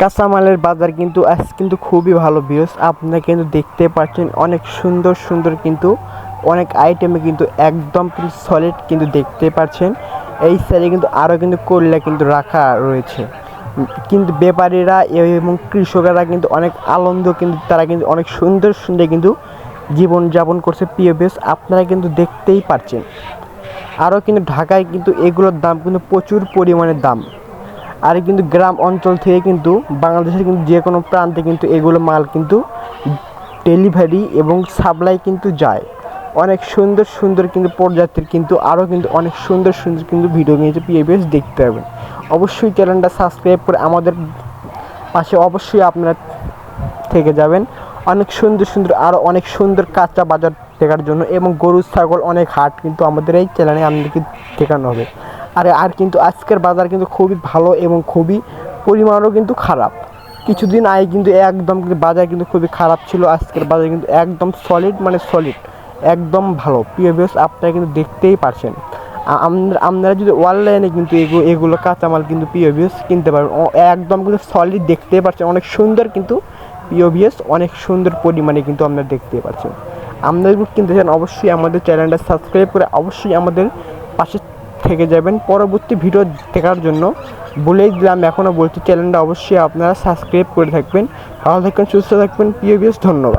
কাঁচামালের বাজার কিন্তু আজ কিন্তু খুবই ভালো বিয়স আপনারা কিন্তু দেখতে পাচ্ছেন অনেক সুন্দর সুন্দর কিন্তু অনেক আইটেমে কিন্তু একদম কিন্তু সলিড কিন্তু দেখতে পাচ্ছেন। এই সাইডে কিন্তু আরও কিন্তু কল্যা কিন্তু রাখা রয়েছে। কিন্তু ব্যাপারীরা এবং কৃষকেরা কিন্তু অনেক আনন্দ কিন্তু, তারা কিন্তু অনেক সুন্দর সুন্দর কিন্তু জীবনযাপন করছে। প্রিয় বিয়স আপনারা কিন্তু দেখতেই পাচ্ছেন। আরও কিন্তু ঢাকায় কিন্তু এগুলোর দাম কিন্তু প্রচুর পরিমাণে দাম। আর কিন্তু গ্রাম অঞ্চল থেকে কিন্তু বাংলাদেশের কিন্তু যে কোনো প্রান্তে কিন্তু এগুলো মাল কিন্তু ডেলিভারি এবং সাপ্লাই কিন্তু যায়। অনেক সুন্দর সুন্দর কিন্তু প্রজাতির কিন্তু আরও কিন্তু অনেক সুন্দর সুন্দর কিন্তু ভিডিও নিয়েছে পিএবিএস দেখতে পাবেন অবশ্যই চ্যানেলটা সাবস্ক্রাইব করে আমাদের পাশে অবশ্যই আপনারা থেকে যাবেন। অনেক সুন্দর সুন্দর, আরও অনেক সুন্দর কাঁচা বাজার দেখার জন্য এবং গরু, ছাগল অনেক হাট কিন্তু আমাদের এই চ্যানেলে আপনাদেরকে দেখানো হবে। আর আর কিন্তু আজকের বাজার কিন্তু খুবই ভালো এবং খুবই পরিমাণও কিন্তু খারাপ। কিছুদিন আগে কিন্তু একদম কিন্তু বাজার কিন্তু খুবই খারাপ ছিল, আজকের বাজার কিন্তু একদম সলিড মানে সলিড একদম ভালো। প্রিয় ভিউয়ার্স আপনারা কিন্তু দেখতেই পারছেন। আপনারা যদি অনলাইনে কিন্তু এগুলো এগুলো কাঁচামাল কিন্তু পিওভিএস কিনতে পারবেন একদম কিন্তু সলিড দেখতেই পাচ্ছেন অনেক সুন্দর কিন্তু পিওভিএস অনেক সুন্দর পরিমাণে কিন্তু আপনারা দেখতে পাচ্ছেন আপনারা কিনতে চান, অবশ্যই আমাদের চ্যানেলটা সাবস্ক্রাইব করে, অবশ্যই আমাদের পাশে থেকে যাবেন। পরবর্তী ভিডিও দেখার জন্য বলেই দিলাম, এখনও বলছি, চ্যানেলটা অবশ্যই আপনারা সাবস্ক্রাইব করে থাকবেন। ভালো থাকবেন, সুস্থ থাকবেন পিওভিএস ধন্যবাদ।